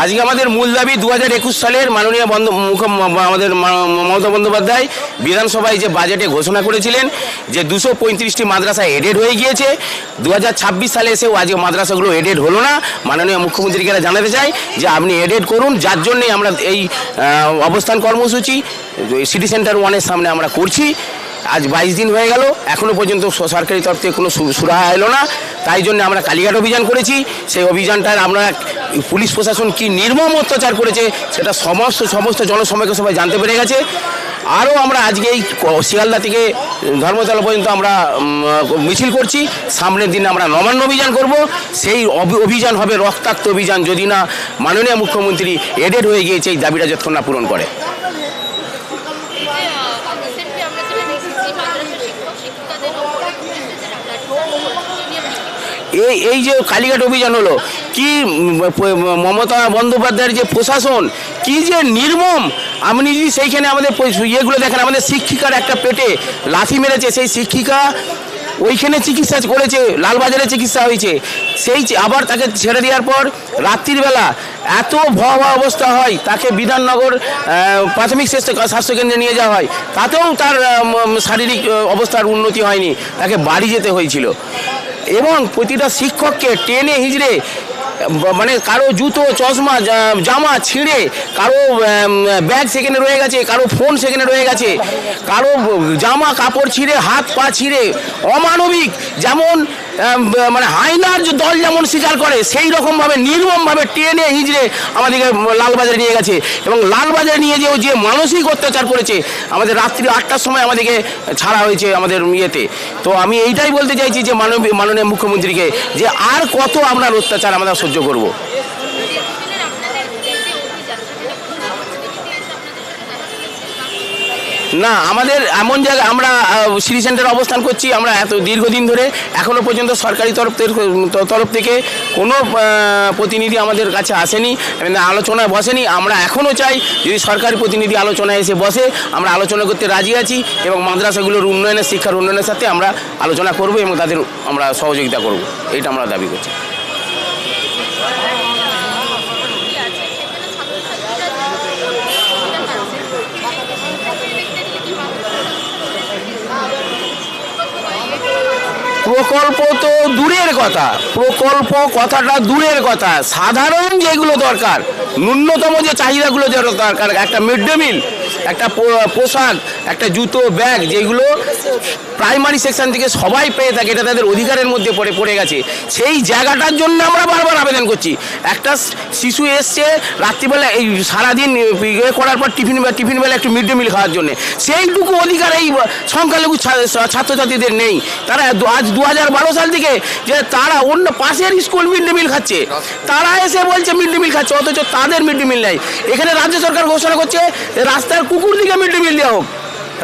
আজকে আমাদের মূল দাবি দু হাজার একুশ সালের মাননীয় মুখ্য আমাদের মমতা বন্দ্যোপাধ্যায় বিধানসভায় যে বাজেটে ঘোষণা করেছিলেন যে দুশো পঁয়ত্রিশটি মাদ্রাসা এডেড হয়ে গিয়েছে দু হাজার ছাব্বিশ সালে এসেও আজকে মাদ্রাসাগুলো এডেড হলো না। মাননীয় মুখ্যমন্ত্রীকে জানাতে চাই যে আপনি এডেড করুন, যার জন্যে আমরা এই অবস্থান কর্মসূচি সিটি সেন্টার ওয়ানের সামনে আমরা করছি। আজ বাইশ দিন হয়ে গেল, এখনও পর্যন্ত সরকারি তরফ থেকে কোনো সুরাহা এলো না। তাই জন্য আমরা কালীঘাট অভিযান করেছি। সেই অভিযানটার আমরা পুলিশ প্রশাসন কি নির্মম অত্যাচার করেছে, সেটা সমস্ত সমস্ত জনসমাজকে সবাই জানতে পেরে গেছে। আরও আমরা আজকে এই শিয়ালদা থেকে ধর্মতলা পর্যন্ত আমরা মিছিল করছি। সামনের দিনে আমরা নবান্ন অভিযান করব। সেই অভি- অভিযান হবে রক্তাক্ত অভিযান। যদি না মাননীয় মুখ্যমন্ত্রী এডেড হয়ে গিয়েছে, এই দাবিটা যতক্ষণ না পূরণ করে। এই এই যে কালীঘাট অভিযান হলো, কি মমতা বন্দ্যোপাধ্যায়ের যে প্রশাসন, কি যে নির্মম। আপনি যদি সেইখানে আমাদের ইয়েগুলো দেখেন, আমাদের শিক্ষিকার একটা পেটে লাথি মেরেছে, সেই শিক্ষিকা ওইখানে চিকিৎসা করেছে, লালবাজারে চিকিৎসা হয়েছে। সেই আবার তাকে ছেড়ে দেওয়ার পর রাত্রির বেলা এত ভয়াবহ অবস্থা হয়, তাকে বিধাননগর প্রাথমিক স্বাস্থ্য স্বাস্থ্যকেন্দ্রে নিয়ে যাওয়া হয়। তাতেও তার শারীরিক অবস্থার উন্নতি হয়নি, তাকে বাড়ি যেতে হয়েছিল। এবং প্রতিটা শিক্ষককে টেনে হিজড়ে মানে কারও জুতো, চশমা জামা ছিঁড়ে, কারও ব্যাগ সেখানে রয়ে গেছে, কারও ফোন সেখানে রয়ে গেছে, কারও জামা কাপড় ছিঁড়ে, হাত পা ছিঁড়ে, অমানবিক, যেমন মানে হাইনার যে দল যেমন স্বীকার করে, সেই রকমভাবে, নির্মমভাবে টেনে হিজড়ে আমাদেরকে লালবাজারে নিয়ে গেছে। এবং লালবাজারে নিয়ে যেও যে মানসিক অত্যাচার করেছে, আমাদের রাত্রি আটটার সময় আমাদেরকে ছাড়া হয়েছে আমাদের ইয়েতে। তো আমি এইটাই বলতে চাইছি যে মাননীয় মুখ্যমন্ত্রীকে যে আর কত আপনার অত্যাচার আমরা সহ্য করব। না, আমাদের এমন জায়গায় আমরা সিটি সেন্টারে অবস্থান করছি, আমরা এত দীর্ঘদিন ধরে এখনও পর্যন্ত সরকারি তরফ তরফ থেকে কোনো প্রতিনিধি আমাদের কাছে আসেনি এবং আলোচনায় বসেনি। আমরা এখনও চাই যদি সরকারি প্রতিনিধি আলোচনায় এসে বসে, আমরা আলোচনা করতে রাজি আছি এবং মাদ্রাসাগুলোর উন্নয়নের শিক্ষার উন্নয়নের সাথে আমরা আলোচনা করব এবং তাদের আমরা সহযোগিতা করব। এটা আমরা দাবি করছি কি আছে সেখানে ছাত্রছাত্রীরা যে সুবিধা পাচ্ছে সেক্ষেত্রে দেখতে গেলে কি প্রকল্প তো দূরের কথা। প্রকল্প কথাটা দূরের কথা। সাধারণ যেগুলো দরকার, ন্যূনতম যে চাহিদাগুলো দরকার, একটা মিড ডে মিল একটা পোশাক, একটা জুতো, ব্যাগ, যেগুলো প্রাইমারি সেকশন থেকে সবাই পেয়ে থাকে, এটা তাদের অধিকারের মধ্যে পড়ে পড়ে গেছে। সেই জায়গাটার জন্য আমরা বারবার আবেদন করছি। একটা শিশু এসছে, রাত্রিবেলা এই সারাদিন ইয়ে করার পর টিফিন টিফিন বেলা একটু মিড ডে মিল খাওয়ার জন্য। সেইটুকু অধিকার এই সংখ্যালঘু ছাত্রছাত্রীদের নেই। তারা আজ দু হাজার বারো সাল থেকে যে তারা অন্য পাশের স্কুল মিড ডে মিল খাচ্ছে। তারা এসে বলছে মিড ডে মিল খাচ্ছে, অথচ তাদের মিড ডে মিল নেই। এখানে রাজ্য সরকার ঘোষণা করছে যে রাস্তার কুকুর দিকে মিড ডে মিল দেওয়া হোক।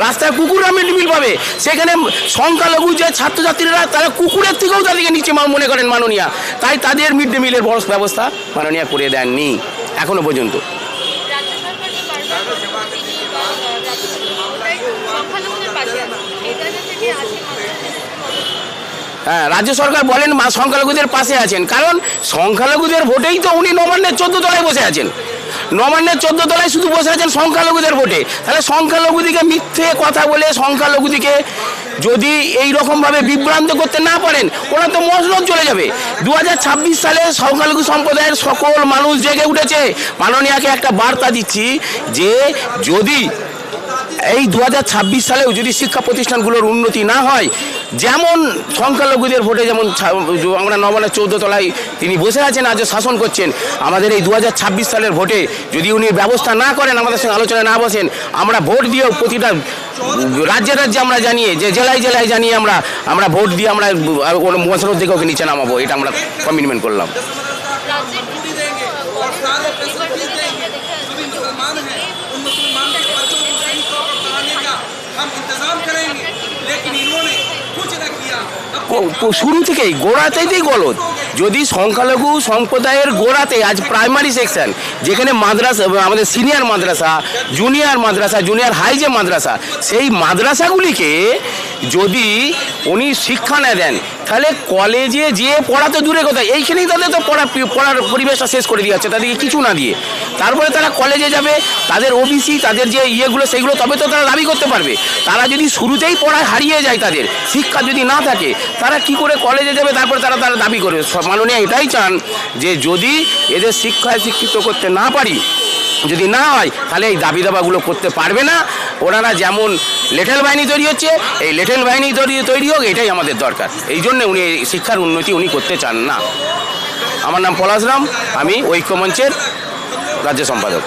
রাস্তায় কুকুররা মিড ডে মিল পাবে। সেখানে সংখ্যালঘু যে ছাত্রছাত্রীরা, তারা কুকুরের থেকেও তাদেরকে নিচে মনে করেন মাননীয়া। তাই তাদের মিড ডে মিলের বড় ব্যবস্থা মাননীয়া করে দেননি, এখনও পর্যন্ত। হ্যাঁ রাজ্য সরকার বলেন সংখ্যালঘুদের পাশে আছেন। কারণ সংখ্যালঘুদের ভোটেই তো উনি নবান্নের চোদ্দ তলায় বসে আছেন। নবান্নের চোদ্দ তলায় শুধু বসে আছেন সংখ্যালঘুদের ভোটে। তাহলে সংখ্যালঘুদিকে মিথ্যে কথা বলে সংখ্যালঘুদিকে যদি এই রকমভাবে বিভ্রান্ত করতে না পারেন, ওরা তো মসনদ চলে যাবে। দু হাজার ছাব্বিশ সালে সংখ্যালঘু সম্প্রদায়ের সকল মানুষ জেগে উঠেছে। মাননীয়াকে একটা বার্তা দিচ্ছি যে যদি এই দু হাজার ছাব্বিশ সালেও যদি শিক্ষা প্রতিষ্ঠানগুলোর উন্নতি না হয়, যেমন সংখ্যালঘুদের ভোটে যেমন আমরা নবানের চৌদ্দ তলায় তিনি বসে আছেন আজ শাসন করছেন, আমাদের এই দু হাজার ছাব্বিশ সালের ভোটে যদি উনি ব্যবস্থা না করেন, আমাদের সঙ্গে আলোচনা না বসেন, আমরা ভোট দিয়েও প্রতিটা রাজ্যে রাজ্যে আমরা জানিয়ে, যে জেলায় জেলায় জানিয়ে আমরা আমরা ভোট দিয়ে আমরা মশরত থেকে ওকে নিচে নামাবো, এটা আমরা কমিটমেন্ট করলাম। শুরু থেকেই গোড়াতেই গলত যদি সংখ্যালঘু সম্প্রদায়ের গোড়াতে, আজ প্রাইমারি সেকশন যেখানে মাদ্রাসা, আমাদের সিনিয়র মাদ্রাসা জুনিয়র মাদ্রাসা জুনিয়র হাই যে মাদ্রাসা, সেই মাদ্রাসাগুলিকে যদি উনি শিক্ষা না দেন। তাহলে কলেজে যে পড়া তো দূরে কথা, এইখানেই তাদের তো পড়া, পড়ার পরিবেশটা শেষ করে দিয়ে যাচ্ছে, তাদেরকে কিছু না দিয়ে। তারপরে তারা কলেজে যাবে, তাদের ওবিসি তাদের যে ইয়েগুলো, সেগুলো তবে তো তারা দাবি করতে পারবে। তারা যদি শুরুতেই পড়ায় হারিয়ে যায় তাদের, শিক্ষা যদি না থাকে, তারা কি করে কলেজে যাবে, তারপরে তারা তারা দাবি করবে মাননীয় এটাই চান যে যদি এদের শিক্ষায় শিক্ষিত করতে না পারি, যদি না হয়, তাহলে এই দাবি দাবাগুলো করতে পারবে না। ওনারা যেমন লেটেল বাহিনী তৈরি হচ্ছে, এই লেটেল বাহিনী তৈরি তৈরি হোক, এটাই আমাদের দরকার। এই জন্যে উনি শিক্ষার উন্নতি উনি করতে চান না। আমার নাম পলাশ রাম, আমি ঐক্যমঞ্চের রাজ্য সম্পাদক।